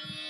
happy.